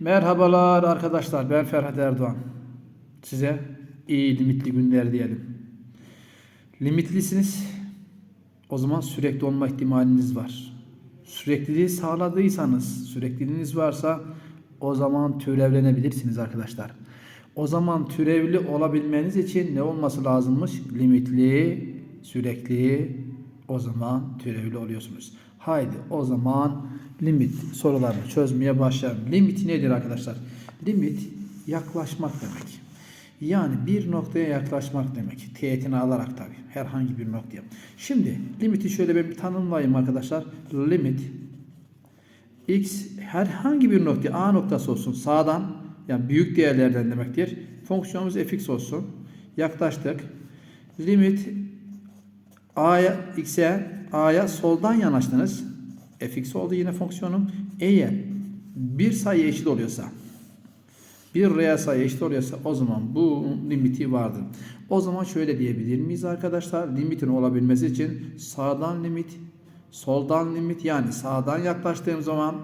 Merhabalar arkadaşlar ben Ferhat Erdoğan. Size iyi limitli günler diyelim. Limitlisiniz. O zaman sürekli olma ihtimaliniz var. Sürekliliği sağladıysanız, sürekliliğiniz varsa o zaman türevlenebilirsiniz arkadaşlar. O zaman türevli olabilmeniz için ne olması lazımmış? Limitli, sürekli o zaman türevli oluyorsunuz. Haydi o zaman limit sorularını çözmeye başlayalım. Limit nedir arkadaşlar? Limit yaklaşmak demek. Yani bir noktaya yaklaşmak demek. Teğetini alarak tabi. Herhangi bir noktaya. Şimdi limiti şöyle bir tanımlayayım arkadaşlar. Limit x herhangi bir noktaya a noktası olsun sağdan yani büyük değerlerden demektir. Fonksiyonumuz fx olsun. Yaklaştık. Limit a'ya x'e a'ya soldan yanaştınız. Fx oldu yine fonksiyonum. Eğer bir sayı eşit oluyorsa bir reel sayı eşit oluyorsa o zaman bu limiti vardır. O zaman şöyle diyebilir miyiz arkadaşlar? Limitin olabilmesi için sağdan limit, soldan limit yani sağdan yaklaştığım zaman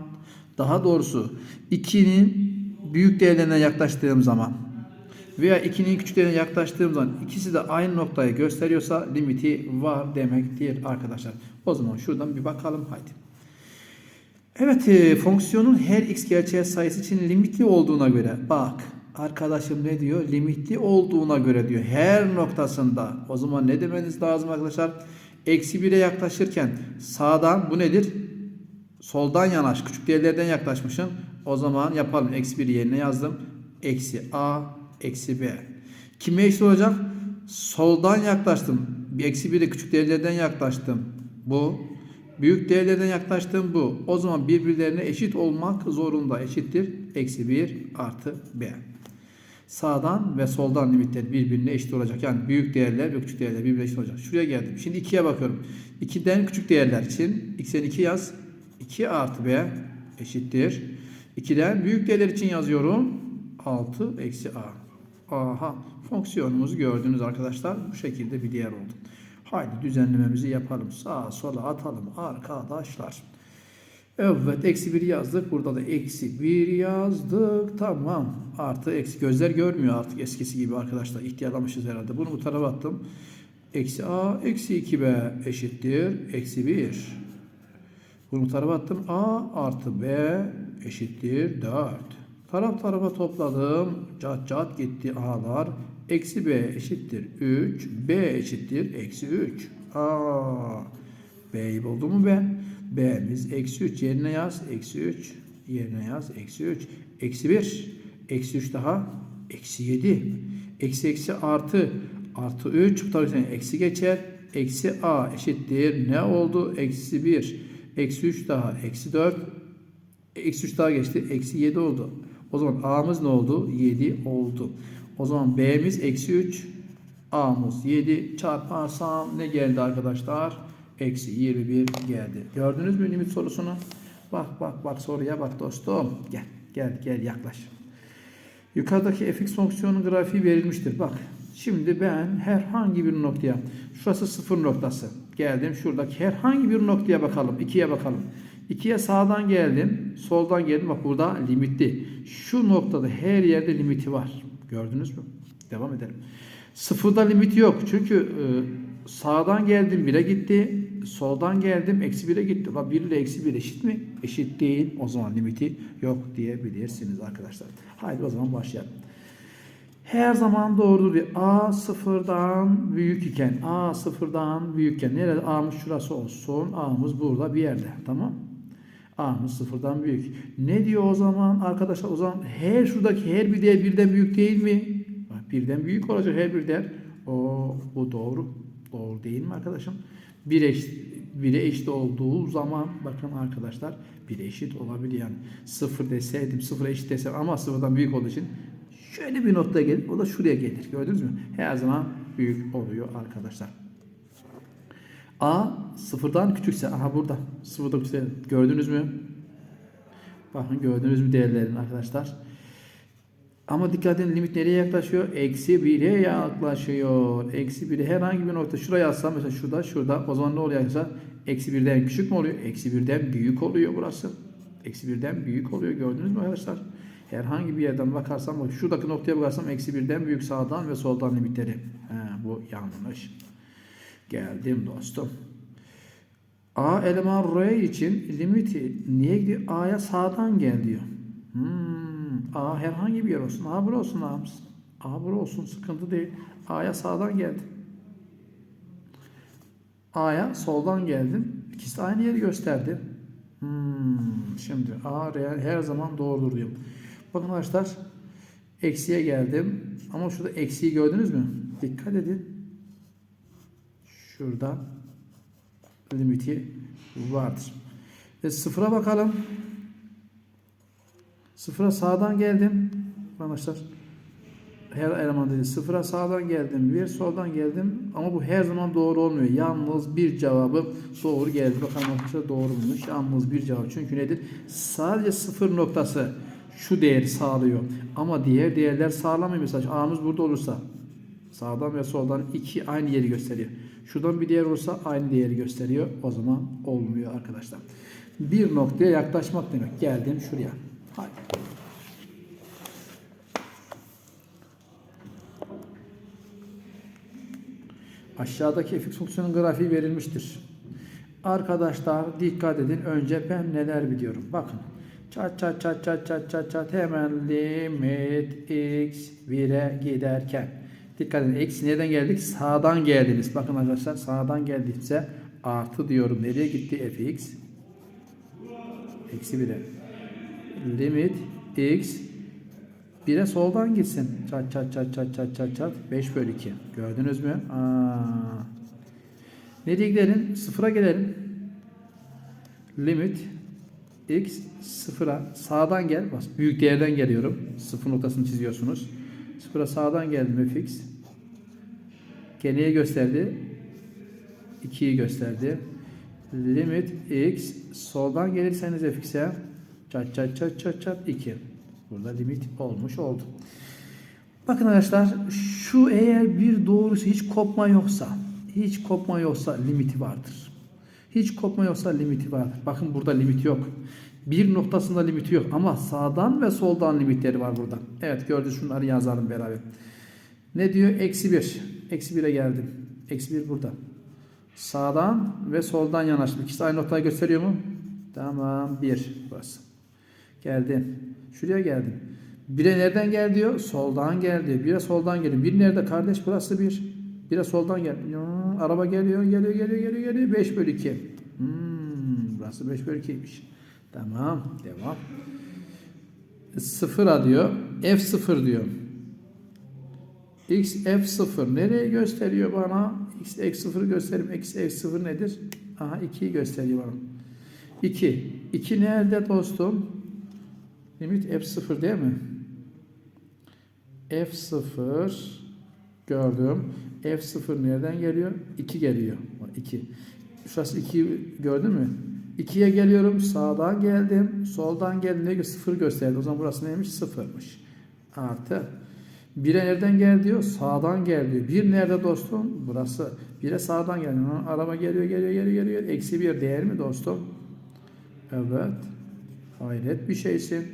daha doğrusu 2'nin büyük değerlerine yaklaştığım zaman veya 2'nin küçük değerine yaklaştığım zaman ikisi de aynı noktayı gösteriyorsa limiti var demektir arkadaşlar. O zaman şuradan bir bakalım haydi. Evet e, fonksiyonun her x gerçeğe sayısı için limitli olduğuna göre bak arkadaşım ne diyor? Limitli olduğuna göre diyor her noktasında. O zaman ne demeniz lazım arkadaşlar? Eksi 1'e yaklaşırken sağdan bu nedir? Soldan yanaş. Küçük değerlerden yaklaşmışım. O zaman yapalım. Eksi 1 yerine yazdım. Eksi a eksi b. Kime eşit olacak? Soldan yaklaştım. Eksi 1'e küçük değerlerden yaklaştım. Bu Büyük değerlerden yaklaştığım bu. O zaman birbirlerine eşit olmak zorunda. Eşittir. Eksi 1 artı b. Sağdan ve soldan limitler birbirine eşit olacak. Yani büyük değerler ve küçük değerler birbirine eşit olacak. Şuraya geldim. Şimdi 2'ye bakıyorum. 2'den küçük değerler için x'en 2 yaz. 2 artı b eşittir. 2'den büyük değerler için yazıyorum. 6 eksi a. Aha fonksiyonumuzu gördünüz arkadaşlar. Bu şekilde bir değer oldu. Haydi düzenlememizi yapalım. Sağa sola atalım arkadaşlar. Evet eksi 1 yazdık. Burada da eksi 1 yazdık. Tamam. Artı eksi gözler görmüyor artık eskisi gibi arkadaşlar. İhtiyarlamışız herhalde. Bunu bu tarafa attım. Eksi a eksi 2b eşittir. Eksi 1. Bunu bu tarafa attım. a artı b eşittir 4. Taraf tarafa topladım. Cat cat gitti a'lar. Eksi b eşittir 3. b eşittir eksi 3. Aa, b'yi buldu mu ben? b'miz eksi 3 yerine yaz. Eksi 3 yerine yaz. Eksi 3. Eksi 1. Eksi 3 daha. Eksi 7. Eksi eksi artı. Artı 3. Bu taraftan eksi geçer. Eksi a eşittir. Ne oldu? Eksi 1. Eksi 3 daha. Eksi 4. Eksi 3 daha geçti. Eksi 7 oldu. O zaman a'mız ne oldu? 7 oldu. O zaman B'miz eksi 3. A'mız 7 çarparsam ne geldi arkadaşlar? Eksi 21 geldi. Gördünüz mü limit sorusunu? Bak bak bak soruya bak dostum. Gel gel gel yaklaş. Yukarıdaki fx fonksiyonun grafiği verilmiştir. Bak şimdi ben herhangi bir noktaya şurası sıfır noktası. Geldim şuradaki herhangi bir noktaya bakalım. 2'ye bakalım. 2'ye sağdan geldim. Soldan geldim. Bak burada limitli. Şu noktada her yerde limiti var. Gördünüz mü? Devam edelim. Sıfırda limit yok. Çünkü e, sağdan geldim 1'e gitti. Soldan geldim eksi 1'e gitti. Ama 1 ile eksi 1 eşit mi? Eşit değil. O zaman limiti yok diyebilirsiniz arkadaşlar. Haydi o zaman başlayalım. Her zaman doğrudur. A sıfırdan büyük iken, A sıfırdan büyükken, nerede A'mız şurası olsun, A'mız burada bir yerde. Tamam A'mız sıfırdan büyük. Ne diyor o zaman arkadaşlar? O zaman her şuradaki her bir değer birden büyük değil mi? Birden büyük olacak her bir değer. O bu doğru. Doğru değil mi arkadaşım? Bir eşit, bire eşit olduğu zaman bakın arkadaşlar bir eşit olabilir yani. Sıfır deseydim sıfır eşit desem ama sıfırdan büyük olduğu için şöyle bir noktaya gelir. O da şuraya gelir. Gördünüz mü? Her zaman büyük oluyor arkadaşlar. A sıfırdan küçükse aha burada sıfırdan küçükse gördünüz mü? Bakın gördünüz mü değerlerini arkadaşlar. Ama dikkat edin limit nereye yaklaşıyor? Eksi 1'e yaklaşıyor. Eksi 1'e herhangi bir nokta şuraya yazsam mesela şurada şurada o zaman ne oluyor? Eksi 1'den küçük mü oluyor? Eksi 1'den büyük oluyor burası. Eksi 1'den büyük oluyor gördünüz mü arkadaşlar? Herhangi bir yerden bakarsam, bak şuradaki noktaya bakarsam eksi birden büyük sağdan ve soldan limitleri. He, bu yanlış. Geldim dostum. A eleman R için limiti niye gidiyor? A'ya sağdan gel diyor. Hmm, A herhangi bir yer olsun. A bura olsun A'mız. A bura olsun sıkıntı değil. A'ya sağdan geldim. A'ya soldan geldim. İkisi de aynı yeri gösterdi. Hmm, şimdi A real her zaman doğrudur diyorum. Bakın arkadaşlar eksiye geldim. Ama şurada eksiği gördünüz mü? Dikkat edin. Şurada limiti vardır. Ve sıfıra bakalım. Sıfıra sağdan geldim. Arkadaşlar her eleman dedi. Sıfıra sağdan geldim. Bir soldan geldim. Ama bu her zaman doğru olmuyor. Yalnız bir cevabı doğru geldi. Bakalım arkadaşlar doğru bulmuş. Yalnız bir cevap. Çünkü nedir? Sadece sıfır noktası şu değeri sağlıyor. Ama diğer değerler sağlamıyor. Mesela A'mız burada olursa sağdan ve soldan iki aynı yeri gösteriyor. Şuradan bir değer olursa aynı değeri gösteriyor. O zaman olmuyor arkadaşlar. Bir noktaya yaklaşmak demek. Geldim şuraya. Haydi. Aşağıdaki fx fonksiyonun grafiği verilmiştir. Arkadaşlar dikkat edin. Önce ben neler biliyorum. Bakın. Çat çat çat çat çat çat çat hemen limit x 1'e giderken. Dikkat edin. Eksi nereden geldik? Sağdan geldiniz. Bakın arkadaşlar sağdan geldiyse artı diyorum. Nereye gitti fx? Eksi 1'e. Limit x 1'e soldan gitsin. Çat çat çat çat çat çat çat. 5 bölü 2. Gördünüz mü? Aa. Nereye gidelim? Sıfıra gelelim. Limit x sıfıra sağdan gel. Bak büyük değerden geliyorum. Sıfır noktasını çiziyorsunuz. Sıfıra sağdan geldim fx. Geriye gösterdi. 2'yi gösterdi. Limit x soldan gelirseniz fx'e çat çat çat çat çat 2. Burada limit olmuş oldu. Bakın arkadaşlar şu eğer bir doğrusu hiç kopma yoksa hiç kopma yoksa limiti vardır. Hiç kopma yoksa limiti vardır. Bakın burada limit yok. Bir noktasında limiti yok ama sağdan ve soldan limitleri var burada. Evet gördünüz şunları yazalım beraber. Ne diyor? Eksi 1. Eksi 1'e geldim. Eksi 1 burada. Sağdan ve soldan yanaştım. İkisi aynı noktayı gösteriyor mu? Tamam. 1 burası. Geldim. Şuraya geldim. Bire nereden gel diyor? Soldan gel diyor. Bire soldan gelin. Bir nerede kardeş? Burası bir. Bire soldan gel. Araba geliyor, geliyor, geliyor, geliyor, geliyor. 5 bölü 2. Hmm, burası 5 bölü 2'ymiş. Tamam. Devam. Sıfıra diyor. F0 diyor. X F0 nereye gösteriyor bana? X F0 göstereyim. X F0 nedir? Aha 2'yi gösteriyor bana. 2. 2 nerede dostum? Limit F0 değil mi? F0 gördüm. F0 nereden geliyor? 2 geliyor. 2. Şurası 2'yi gördün mü? 2'ye geliyorum. Sağdan geldim. Soldan geldim. Ne 0 gösterdi. O zaman burası neymiş? 0'mış. Artı. 1'e nereden gel diyor? Sağdan gel diyor. 1 nerede dostum? Burası. 1'e sağdan gel. Araba geliyor, geliyor, geliyor, geliyor. Eksi 1 değer mi dostum? Evet. Hayret bir şeysin.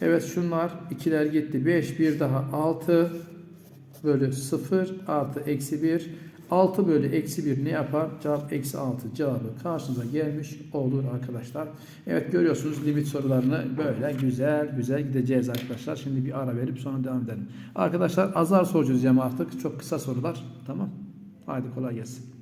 Evet şunlar ikiler gitti. 5 bir daha 6 bölü 0 artı eksi 1. 6 bölü eksi 1 ne yapar? Cevap eksi 6 cevabı karşınıza gelmiş olur arkadaşlar. Evet görüyorsunuz limit sorularını böyle güzel güzel gideceğiz arkadaşlar. Şimdi bir ara verip sonra devam edelim. Arkadaşlar azar soru çözeceğim artık. Çok kısa sorular. Tamam. Haydi kolay gelsin.